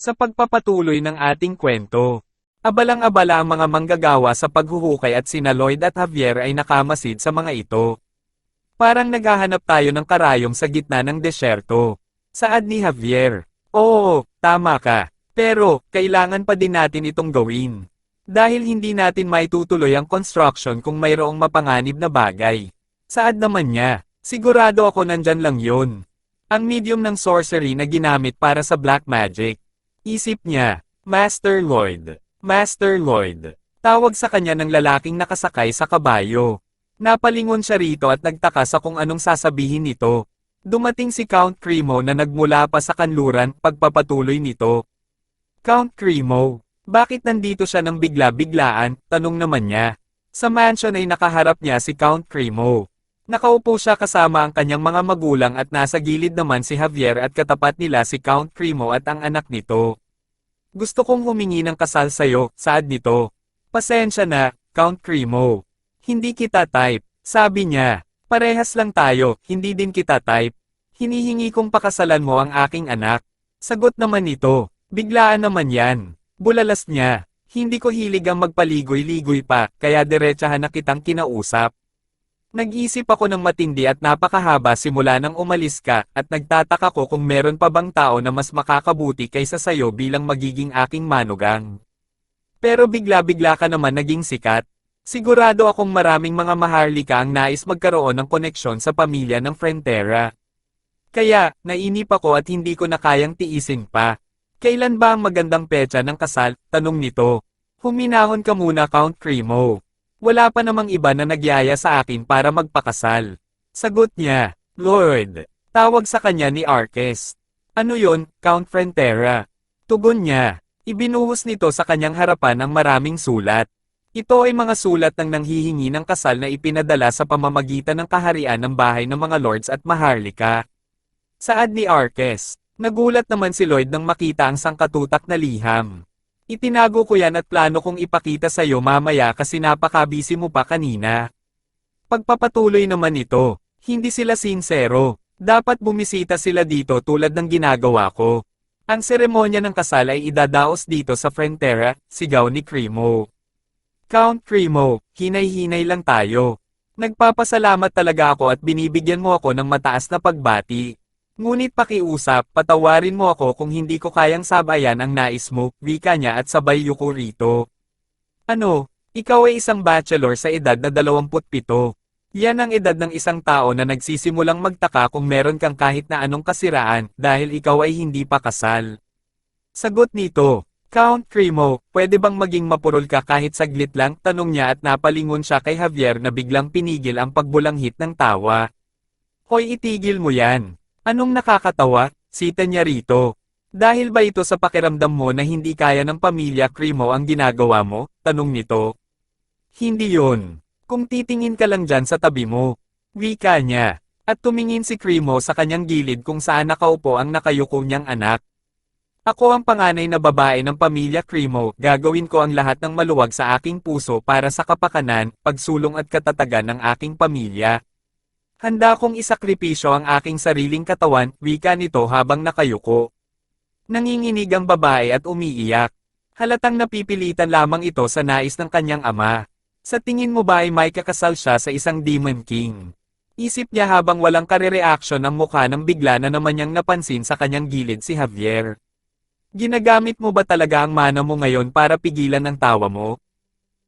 Sa pagpapatuloy ng ating kwento, abalang-abala ang mga manggagawa sa paghuhukay at sina Lloyd at Javier ay nakamasid sa mga ito. Parang naghahanap tayo ng karayom sa gitna ng desyerto. Saad ni Javier. Oo, tama ka. Pero, kailangan pa din natin itong gawin. Dahil hindi natin maitutuloy ang construction kung mayroong mapanganib na bagay. Saad naman niya, sigurado ako nandyan lang yun. Ang medium ng sorcery na ginamit para sa black magic. Isip niya, Master Lloyd, Master Lloyd. Tawag sa kanya ng lalaking nakasakay sa kabayo. Napalingon siya rito at nagtaka sa kung anong sasabihin nito. Dumating si Count Cremo na nagmula pa sa kanluran pagpapatuloy nito. Count Cremo, bakit nandito siya ng bigla-biglaan, tanong naman niya. Sa mansion ay nakaharap niya si Count Cremo. Nakaupo siya kasama ang kanyang mga magulang at nasa gilid naman si Javier at katapat nila si Count Cremo at ang anak nito. Gusto kong humingi ng kasal sa'yo, saad nito. Pasensya na, Count Cremo. Hindi kita type, sabi niya. Parehas lang tayo, hindi din kita type. Hinihingi kong pakasalan mo ang aking anak. Sagot naman nito, biglaan naman yan. Bulalas niya, hindi ko hilig ang magpaligoy-ligoy pa, kaya diretsahan na kitang kinausap. Nag-isip ako ng matindi at napakahaba simula nang umalis ka, at nagtataka ko kung meron pa bang tao na mas makakabuti kaysa sayo bilang magiging aking manugang. Pero bigla-bigla ka naman naging sikat. Sigurado akong maraming mga maharlika ang nais magkaroon ng koneksyon sa pamilya ng Frontera. Kaya, nainip ako at hindi ko na kayang tiisin pa. Kailan ba ang magandang petsa ng kasal? Tanong nito. Huminahon ka muna Count Cremo. Wala pa namang iba na nagyaya sa akin para magpakasal. Sagot niya, Lord. Tawag sa kanya ni Arques. Ano yon, Count Frontera? Tugon niya. Ibinuhos nito sa kanyang harapan ang maraming sulat. Ito ay mga sulat ng nanghihingi ng kasal na ipinadala sa pamamagitan ng kaharian ng bahay ng mga lords at maharlika. Saad ni Arques, nagulat naman si Lloyd nang makita ang sangkatutak na liham. Itinago ko yan at plano kong ipakita sa iyo mamaya kasi napakabisi mo pa kanina. Pagpapatuloy naman ito, hindi sila sincero. Dapat bumisita sila dito tulad ng ginagawa ko. Ang seremonya ng kasal ay idadaos dito sa Frontera, sigaw ni Cremo. Count Cremo, hinay-hinay lang tayo. Nagpapasalamat talaga ako at binibigyan mo ako ng mataas na pagbati. Ngunit pakiusap, patawarin mo ako kung hindi ko kayang sabayan ang nais mo, wika niya at sabay yuko rito. Ano, ikaw ay isang bachelor sa edad na 27. Yan ang edad ng isang tao na nagsisimulang magtaka kung meron kang kahit na anong kasiraan dahil ikaw ay hindi pa kasal. Sagot nito, Count Cremo, pwede bang maging mapurol ka kahit saglit lang? Tanong niya at napalingon siya kay Javier na biglang pinigil ang pagbulanghit ng tawa. Hoy itigil mo yan. Anong nakakatawa, sita niya rito? Dahil ba ito sa pakiramdam mo na hindi kaya ng pamilya Cremo ang ginagawa mo? Tanong nito. Hindi yon. Kung titingin ka lang dyan sa tabi mo. Wika niya. At tumingin si Cremo sa kanyang gilid kung saan nakaupo ang nakayuko niyang anak. Ako ang panganay na babae ng pamilya Cremo, gagawin ko ang lahat ng maluwag sa aking puso para sa kapakanan, pagsulong at katatagan ng aking pamilya. Handa kong isakripisyo ang aking sariling katawan, wika nito habang nakayuko. Nanginginig ang babae at umiiyak. Halatang napipilitan lamang ito sa nais ng kanyang ama. Sa tingin mo ba ay may kakasal siya sa isang Demon King? Isip niya habang walang kare-reaction ang mukha ng bigla na naman niyang napansin sa kanyang gilid si Javier. Ginagamit mo ba talaga ang mana mo ngayon para pigilan ang tawa mo?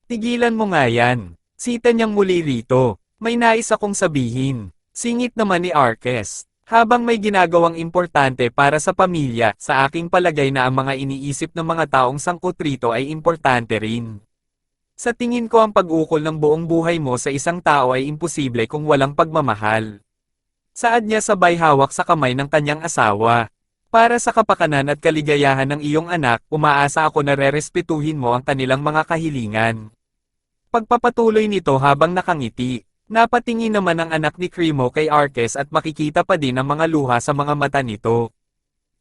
Tigilan mo nga yan. Sita niyang muli rito. May nais akong sabihin. Singit naman ni Arques. Habang may ginagawang importante para sa pamilya, sa aking palagay na ang mga iniisip ng mga taong sangkot rito ay importante rin. Sa tingin ko ang pag-ukol ng buong buhay mo sa isang tao ay imposible kung walang pagmamahal. Saad niya sabay hawak sa kamay ng kanyang asawa. Para sa kapakanan at kaligayahan ng iyong anak, umaasa ako na rerespetuhin mo ang kanilang mga kahilingan. Pagpapatuloy nito habang nakangiti, Napatingin naman ang anak ni Cremo kay Arques at makikita pa din ang mga luha sa mga mata nito.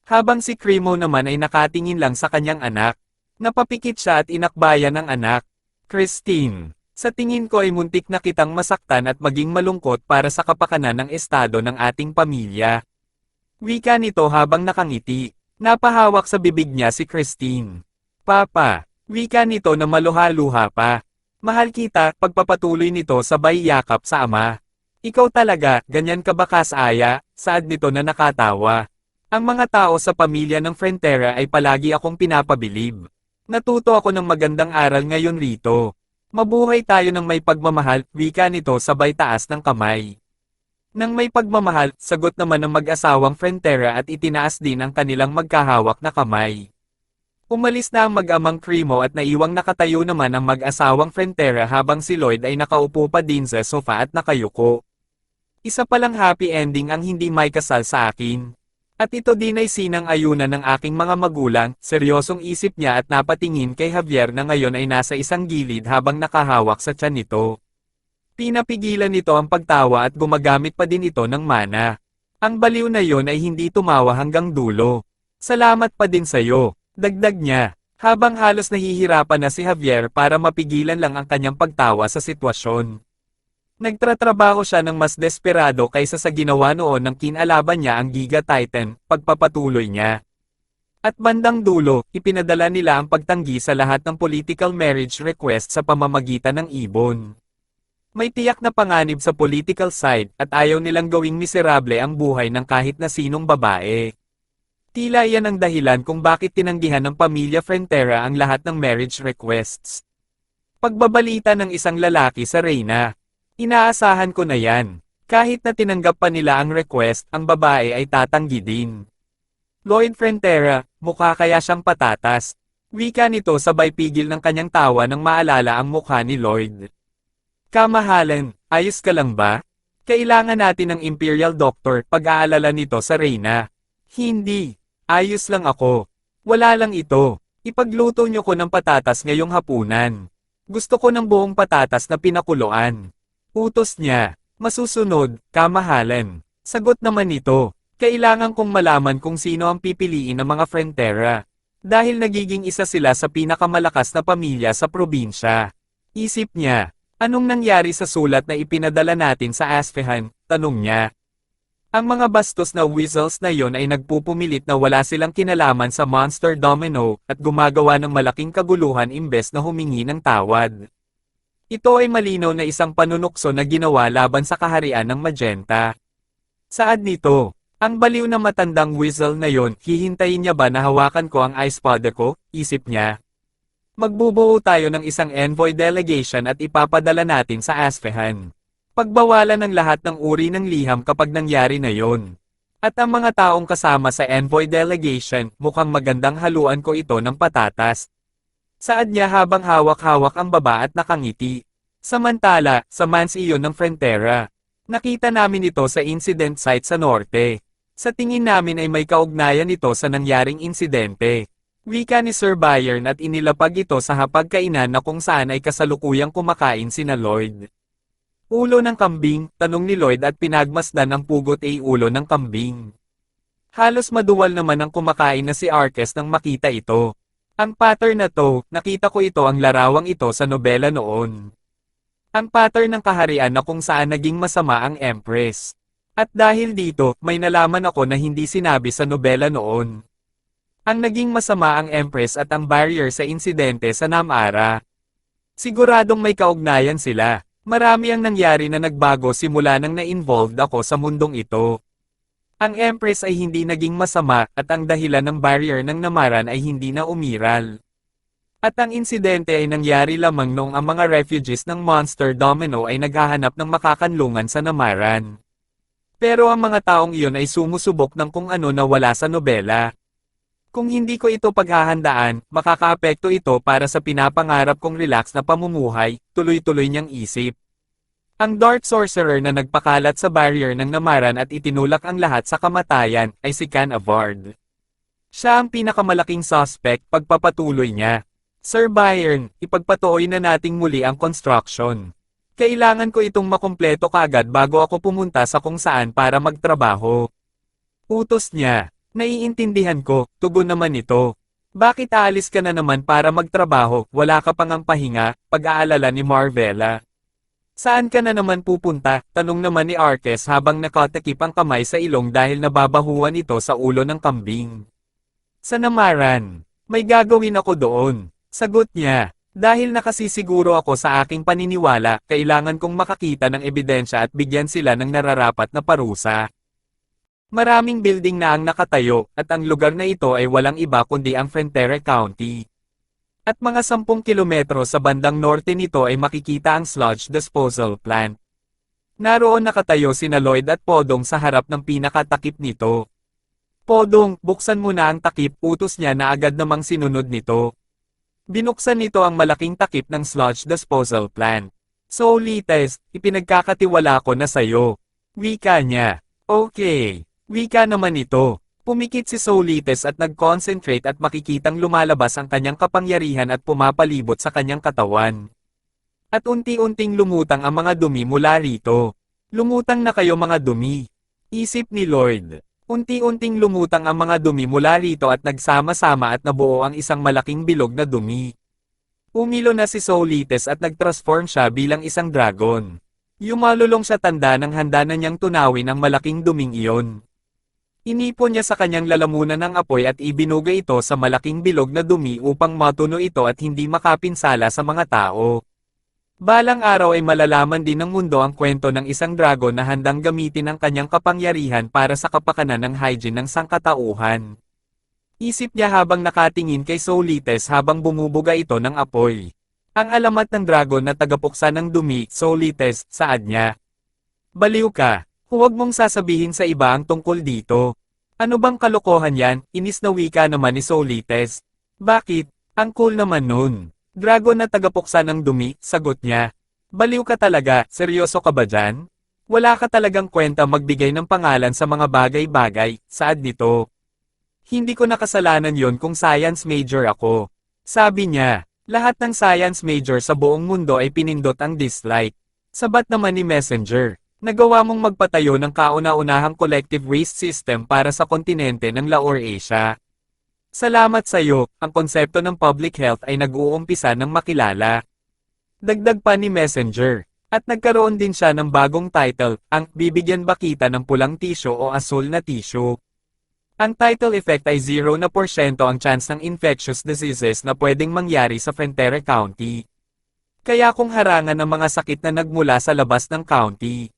Habang si Cremo naman ay nakatingin lang sa kanyang anak, napapikit siya at inakbayan ng anak. Christine, sa tingin ko ay muntik na kitang masaktan at maging malungkot para sa kapakanan ng estado ng ating pamilya. Wika nito habang nakangiti. Napahawak sa bibig niya si Christine. Papa, wika nito na maluha-luha pa. Mahal kita, pagpapatuloy nito sabay yakap sa ama. Ikaw talaga, ganyan ka ba kasaya, saad nito na nakatawa. Ang mga tao sa pamilya ng Frentera ay palagi akong pinapabilib. Natuto ako ng magandang aral ngayon rito. Mabuhay tayo ng may pagmamahal, wika nito sabay taas ng kamay. Nang may pagmamahal, sagot naman ng mag-asawang Frentera at itinaas din ang kanilang magkahawak na kamay. Umalis na ang mag-amang Cremo at naiwang nakatayo naman ang mag-asawang Frentera habang si Lloyd ay nakaupo pa din sa sofa at nakayuko. Isa palang happy ending ang hindi may kasal sa akin. At ito din ay sinang ayunan ng aking mga magulang, seryosong isip niya at napatingin kay Javier na ngayon ay nasa isang gilid habang nakahawak sa tiyan nito. Pinapigilan nito ang pagtawa at gumagamit pa din ito ng mana. Ang baliw na yon ay hindi tumawa hanggang dulo. Salamat pa din sa'yo. Dagdag niya, habang halos nahihirapan na si Javier para mapigilan lang ang kanyang pagtawa sa sitwasyon. Nagtratrabaho siya ng mas desperado kaysa sa ginawa noon ng kinalaban niya ang Giga Titan, pagpapatuloy niya. At bandang dulo, ipinadala nila ang pagtanggi sa lahat ng political marriage request sa pamamagitan ng ibon. May tiyak na panganib sa political side at ayaw nilang gawing miserable ang buhay ng kahit na sinong babae. Tila yan ang dahilan kung bakit tinanggihan ng pamilya Frentera ang lahat ng marriage requests. Pagbabalita ng isang lalaki sa Reyna. Inaasahan ko na yan. Kahit na tinanggap pa nila ang request, ang babae ay tatanggi din. Lloyd Frentera, mukha kaya siyang patatas. Wika nito sabay pigil ng kanyang tawa nang maalala ang mukha ni Lloyd. Kamahalan, ayos ka lang ba? Kailangan natin ng Imperial Doctor pag-aalala nito sa Reyna. Hindi. Ayos lang ako. Wala lang ito. Ipagluto niyo ko ng patatas ngayong hapunan. Gusto ko ng buong patatas na pinakuluan. Utos niya. Masusunod, kamahalan. Sagot naman ito. Kailangan kong malaman kung sino ang pipiliin ng mga Frentera. Dahil nagiging isa sila sa pinakamalakas na pamilya sa probinsya. Isip niya, anong nangyari sa sulat na ipinadala natin sa Aspehan? Tanong niya. Ang mga bastos na weasels na yon ay nagpupumilit na wala silang kinalaman sa Monster Domino at gumagawa ng malaking kaguluhan imbes na humingi ng tawad. Ito ay malinaw na isang panunukso na ginawa laban sa kaharian ng Magenta. Saad nito, ang baliw na matandang weasel na yon, hihintayin niya ba na hawakan ko ang ice pod ko, isip niya. Magbubuo tayo ng isang envoy delegation at ipapadala natin sa Aspehan. Pagbawalan ng lahat ng uri ng liham kapag nangyari na yon. At ang mga taong kasama sa envoy delegation, mukhang magandang haluan ko ito ng patatas. Saad niya habang hawak-hawak ang baba at nakangiti. Samantala, sa mans iyon ng Frentera. Nakita namin ito sa incident site sa norte. Sa tingin namin ay may kaugnayan ito sa nangyaring insidente. Wika ni Sir Bayern at inilapag ito sa hapagkainan na kung saan ay kasalukuyang kumakain sina Lloyd. Ulo ng kambing, tanong ni Lloyd at pinagmasdan ang pugot ay ulo ng kambing. Halos maduwal naman ang kumakain na si Arques nang makita ito. Ang pattern na to, nakita ko ito ang larawang ito sa nobela noon. Ang pattern ng kaharian na kung saan naging masama ang Empress. At dahil dito, may nalaman ako na hindi sinabi sa nobela noon. Ang naging masama ang Empress at ang barrier sa insidente sa Namara. Siguradong may kaugnayan sila. Marami ang nangyari na nagbago simula nang na-involved ako sa mundong ito. Ang Empress ay hindi naging masama at ang dahilan ng barrier ng namaran ay hindi na umiral. At ang insidente ay nangyari lamang noong ang mga refugees ng Monster Domino ay naghahanap ng makakanlungan sa namaran. Pero ang mga taong iyon ay sumusubok ng kung ano na wala sa nobela. Kung hindi ko ito paghahandaan, makakaapekto ito para sa pinapangarap kong relax na pamumuhay, tuloy-tuloy niyang isip. Ang Dark Sorcerer na nagpakalat sa barrier ng namaran at itinulak ang lahat sa kamatayan, ay si Can Avard. Siya ang pinakamalaking suspect pagpapatuloy niya. Sir Bayern, ipagpatuloy na nating muli ang construction. Kailangan ko itong makumpleto kagad bago ako pumunta sa kung saan para magtrabaho. Utos niya, Naiintindihan ko, tugon naman ito. Bakit aalis ka na naman para magtrabaho, wala ka pang ang pahinga, pag-aalala ni Marvella. Saan ka na naman pupunta? Tanong naman ni Arques habang nakatakip ang kamay sa ilong dahil nababahuan ito sa ulo ng kambing. Sa namaran, may gagawin ako doon. Sagot niya. Dahil nakasisiguro ako sa aking paniniwala, kailangan kong makakita ng ebidensya at bigyan sila ng nararapat na parusa. Maraming building na ang nakatayo, at ang lugar na ito ay walang iba kundi ang Frontier County. At mga sampung kilometro sa bandang norte nito ay makikita ang sludge disposal plant. Naroon nakatayo sina Lloyd at Podong sa harap ng pinakatakip nito. Podong, buksan mo na ang takip, utos niya na agad namang sinunod nito. Binuksan nito ang malaking takip ng sludge disposal plant. So Lites, ipinagkakatiwala ko na sayo. Wika niya. Okay. Wika naman ito. Pumikit si Solites at nag-concentrate at makikitang lumalabas ang kanyang kapangyarihan at pumapalibot sa kanyang katawan. At unti-unting lumutang ang mga dumi mula rito. Lumutang na kayo mga dumi. Isip ni Lord. Unti-unting lumutang ang mga dumi mula rito at nagsama-sama at nabuo ang isang malaking bilog na dumi. Umilo na si Solites at nag-transform siya bilang isang dragon. Yumalulong sa tanda ng handa na niyang tunawin ang malaking duming iyon. Inipon niya sa kanyang lalamunan ng apoy at ibinuga ito sa malaking bilog na dumi upang matuno ito at hindi makapinsala sa mga tao. Balang araw ay malalaman din ng mundo ang kwento ng isang dragon na handang gamitin ang kanyang kapangyarihan para sa kapakanan ng hygiene ng sangkatauhan. Isip niya habang nakatingin kay Solites habang bumubuga ito ng apoy. Ang alamat ng dragon na tagapuksa ng dumi, Solites, saad niya. Baliw ka, huwag mong sasabihin sa iba ang tungkol dito. Ano bang kalokohan yan, inis na wika naman ni Solites. Bakit? Ang cool naman nun. Dragon na tagapuksa ng dumi, sagot niya. Baliw ka talaga, seryoso ka ba dyan? Wala ka talagang kwenta magbigay ng pangalan sa mga bagay-bagay, saad nito. Hindi ko nakasalanan yon kung science major ako. Sabi niya, lahat ng science major sa buong mundo ay pinindot ang dislike. Sabat naman ni Messenger. Nagawa mong magpatayo ng kauna-unahang collective waste system para sa kontinente ng Laurasia. Salamat sa iyo, ang konsepto ng public health ay nag-uumpisa ng makilala. Dagdag pa ni Messenger. At nagkaroon din siya ng bagong title, ang Bibigyan ba kita ng pulang tisyo o asul na tisyo? Ang title effect ay 0 na porsyento ang chance ng infectious diseases na pwedeng mangyari sa Frontera County. Kaya kung harangan ng mga sakit na nagmula sa labas ng county.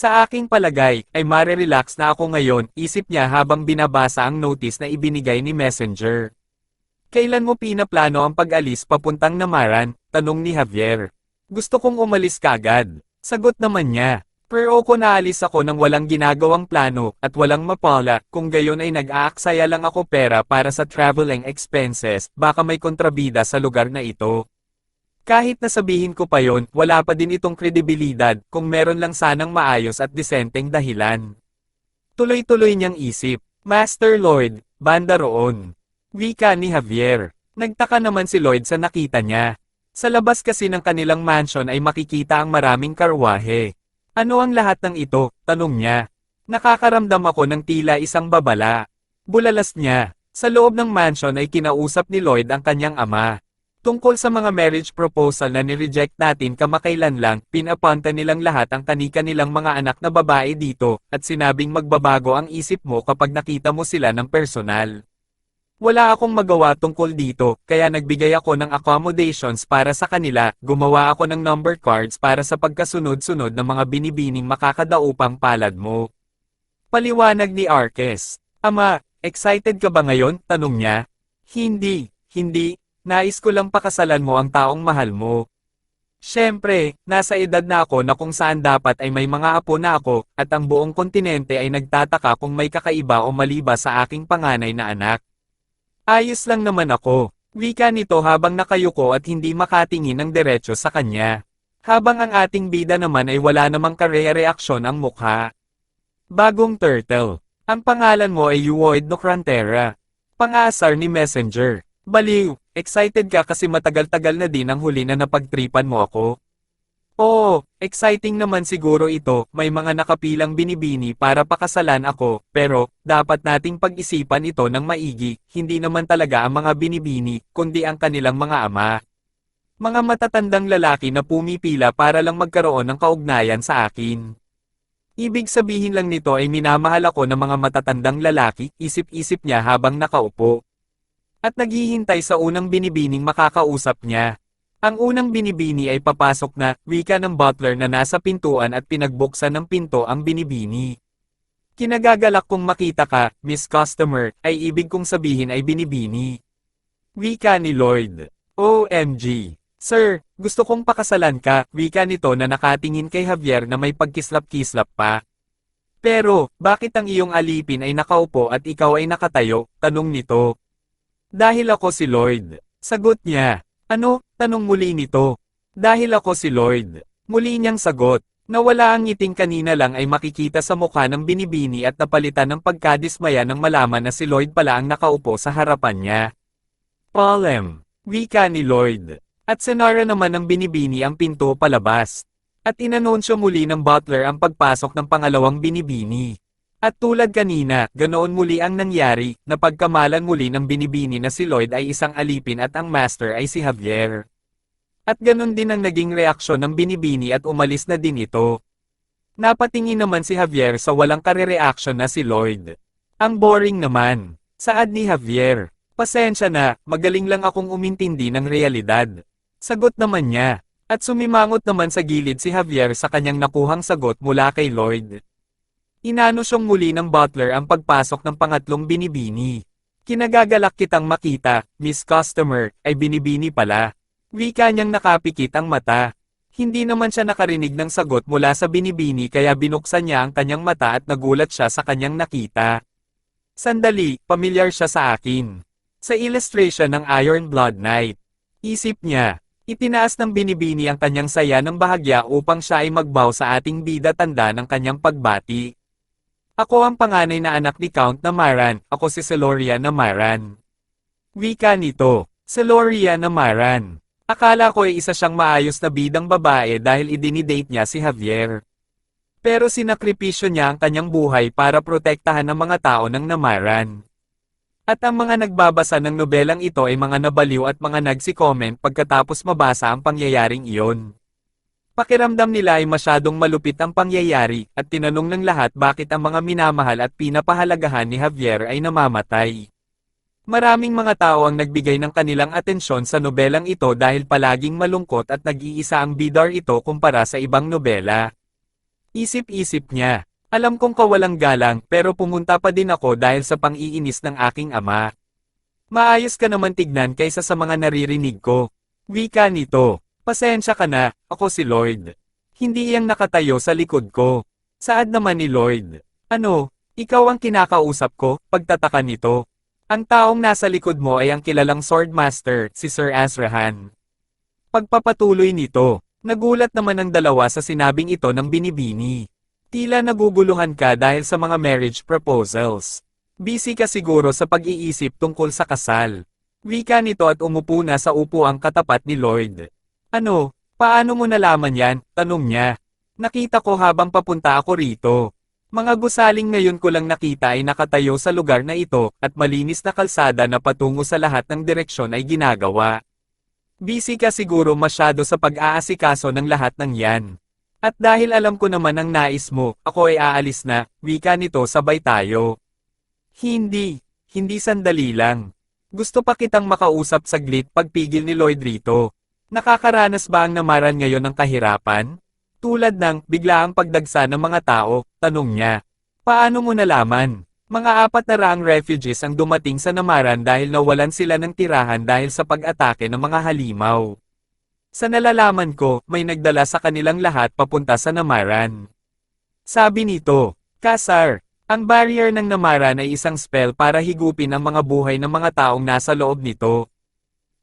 Sa aking palagay, ay mare-relax na ako ngayon, isip niya habang binabasa ang notice na ibinigay ni Messenger. Kailan mo pinaplano ang pag-alis papuntang Namaran? Tanong ni Javier. Gusto kong umalis kagad. Sagot naman niya. Pero ko naalis ako ng walang ginagawang plano at walang mapala, kung gayon ay nag-aaksaya lang ako pera para sa traveling expenses, baka may kontrabida sa lugar na ito. Kahit nasabihin ko pa yon, wala pa din itong kredibilidad kung meron lang sanang maayos at disenteng dahilan. Tuloy-tuloy niyang isip, Master Lloyd, banda roon. Wika ni Javier. Nagtaka naman si Lloyd sa nakita niya. Sa labas kasi ng kanilang mansion ay makikita ang maraming karwahe. Ano ang lahat ng ito? Tanong niya. Nakakaramdam ako ng tila isang babala. Bulalas niya. Sa loob ng mansion ay kinausap ni Lloyd ang kanyang ama. Tungkol sa mga marriage proposal na nireject natin kamakailan lang, pinapunta nilang lahat ang kanika nilang mga anak na babae dito, at sinabing magbabago ang isip mo kapag nakita mo sila ng personal. Wala akong magawa tungkol dito, kaya nagbigay ako ng accommodations para sa kanila, gumawa ako ng number cards para sa pagkasunod-sunod ng mga binibining makakadaupang palad mo. Paliwanag ni Arques. Ama, excited ka ba ngayon? Tanong niya. Hindi, hindi, nais ko lang pakasalan mo ang taong mahal mo. Siyempre, nasa edad na ako na kung saan dapat ay may mga apo na ako, at ang buong kontinente ay nagtataka kung may kakaiba o maliba sa aking panganay na anak. Ayos lang naman ako. Wika nito habang nakayuko at hindi makatingin ng diretso sa kanya. Habang ang ating bida naman ay wala namang kare-reaksyon ang mukha. Bagong turtle. Ang pangalan mo ay Uoid Nocrantera. Pangasar ni Messenger. Baliw, excited ka kasi matagal-tagal na din ang huli na napagtripan mo ako. Oo, exciting naman siguro ito, may mga nakapilang binibini para pakasalan ako, pero, dapat nating pag-isipan ito ng maigi, hindi naman talaga ang mga binibini, kundi ang kanilang mga ama. Mga matatandang lalaki na pumipila para lang magkaroon ng kaugnayan sa akin. Ibig sabihin lang nito ay minamahal ako ng mga matatandang lalaki, isip-isip niya habang nakaupo. At naghihintay sa unang binibining makakausap niya. Ang unang binibini ay papasok na, wika ng butler na nasa pintuan at pinagbuksan ng pinto ang binibini. Kinagagalak kong makita ka, Miss Customer, ay ibig kong sabihin ay binibini. Wika ni Lloyd. OMG. Sir, gusto kong pakasalan ka, wika nito na nakatingin kay Javier na may pagkislap-kislap pa. Pero, bakit ang iyong alipin ay nakaupo at ikaw ay nakatayo? Tanong nito. Dahil ako si Lloyd. Sagot niya. Ano? Tanong muli nito. Dahil ako si Lloyd. Muli niyang sagot. Nawala ang ngiting kanina lang ay makikita sa mukha ng binibini at napalitan ng pagkadismaya ng malaman na si Lloyd pala ang nakaupo sa harapan niya. Palem. Wika ni Lloyd. At sinara naman ng binibini ang pinto palabas. At inanunsyo muli ng butler ang pagpasok ng pangalawang binibini. At tulad kanina, ganoon muli ang nangyari, na pagkamalan muli ng binibini na si Lloyd ay isang alipin at ang master ay si Javier. At ganon din ang naging reaksyon ng binibini at umalis na din ito. Napatingin naman si Javier sa walang kare-reaction na si Lloyd. Ang boring naman. Saad ni Javier. Pasensya na, magaling lang akong umintindi ng realidad. Sagot naman niya. At sumimangot naman sa gilid si Javier sa kanyang nakuhang sagot mula kay Lloyd. Inanusyong muli ng butler ang pagpasok ng pangatlong binibini. Kinagagalak kitang makita, Miss Customer, ay binibini pala. Wika niyang nakapikit ang mata. Hindi naman siya nakarinig ng sagot mula sa binibini kaya binuksan niya ang kanyang mata at nagulat siya sa kanyang nakita. Sandali, pamilyar siya sa akin. Sa illustration ng Iron Blood Knight. Isip niya, itinaas ng binibini ang kanyang saya ng bahagya upang siya ay magbaw sa ating bida tanda ng kanyang pagbati. Ako ang panganay na anak ni Count na Maran, ako si Celoria na Maran. Wika nito, Celoria na Maran. Akala ko ay isa siyang maayos na bidang babae dahil idinidate niya si Javier. Pero sinakripisyo niya ang kanyang buhay para protektahan ng mga tao ng Namaran. At ang mga nagbabasa ng nobelang ito ay mga nabaliw at mga nagsi-comment pagkatapos mabasa ang pangyayaring iyon. Pakiramdam nila ay masyadong malupit ang pangyayari, at tinanong ng lahat bakit ang mga minamahal at pinapahalagahan ni Javier ay namamatay. Maraming mga tao ang nagbigay ng kanilang atensyon sa nobelang ito dahil palaging malungkot at nag-iisa ang bidar ito kumpara sa ibang nobela. Isip-isip niya, alam kong kawalang galang pero pumunta pa din ako dahil sa pang-iinis ng aking ama. Maayos ka naman tignan kaysa sa mga naririnig ko. Wika nito. Pasensya ka na, ako si Lloyd. Hindi iyang nakatayo sa likod ko. Saad naman ni Lloyd. Ano, ikaw ang kinakausap ko, pagtataka nito. Ang taong nasa likod mo ay ang kilalang swordmaster, si Sir Azrahan. Pagpapatuloy nito, nagulat naman ang dalawa sa sinabing ito ng binibini. Tila naguguluhan ka dahil sa mga marriage proposals. Busy ka siguro sa pag-iisip tungkol sa kasal. Wika nito at umupo na sa upuang katapat ni Lloyd. Ano, paano mo nalaman yan? Tanong niya. Nakita ko habang papunta ako rito. Mga gusaling ngayon ko lang nakita ay nakatayo sa lugar na ito, at malinis na kalsada na patungo sa lahat ng direksyon ay ginagawa. Busy ka siguro masyado sa pag-aasikaso ng lahat ng yan. At dahil alam ko naman ang nais mo, ako ay aalis na, wika nito sabay tayo. Hindi, hindi sandali lang. Gusto pa kitang makausap saglit pagpigil ni Lloyd rito. Nakakaranas ba ang namaran ngayon ng kahirapan? Tulad ng biglaang pagdagsa ng mga tao, tanong niya. Paano mo nalaman? Mga apat na raang refugees ang dumating sa namaran dahil nawalan sila ng tirahan dahil sa pag-atake ng mga halimaw. Sa nalalaman ko, may nagdala sa kanilang lahat papunta sa namaran. Sabi nito, Kasar, ang barrier ng namaran ay isang spell para higupin ang mga buhay ng mga taong nasa loob nito.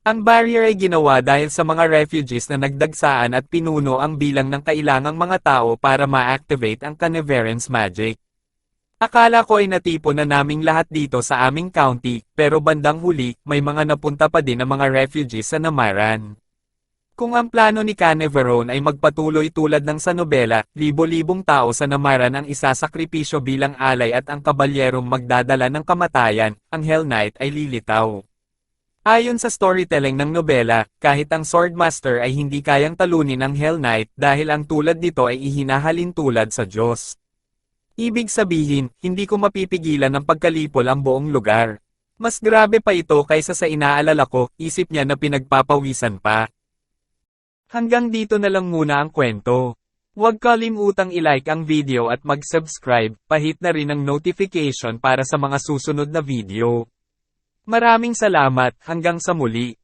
Ang barrier ay ginawa dahil sa mga refugees na nagdagsaan at pinuno ang bilang ng kailangang mga tao para ma-activate ang Canaverance magic. Akala ko ay natipon na naming lahat dito sa aming county, pero bandang huli, may mga napunta pa din ang mga refugees sa Namaran. Kung ang plano ni Caneveron ay magpatuloy tulad ng sa nobela, libo-libong tao sa Namaran ang isasakripisyo bilang alay at ang kabalyerong magdadala ng kamatayan, ang Hell Knight ay lilitaw. Ayon sa storytelling ng nobela, kahit ang Swordmaster ay hindi kayang talunin ang Hell Knight dahil ang tulad nito ay ihinahalin tulad sa Diyos. Ibig sabihin, hindi ko mapipigilan ng pagkalipol ang buong lugar. Mas grabe pa ito kaysa sa inaalala ko, isip niya na pinagpapawisan pa. Hanggang dito na lang muna ang kwento. Huwag kalimutang ilike ang video at mag-subscribe, pahit na rin ang notification para sa mga susunod na video. Maraming salamat, hanggang sa muli.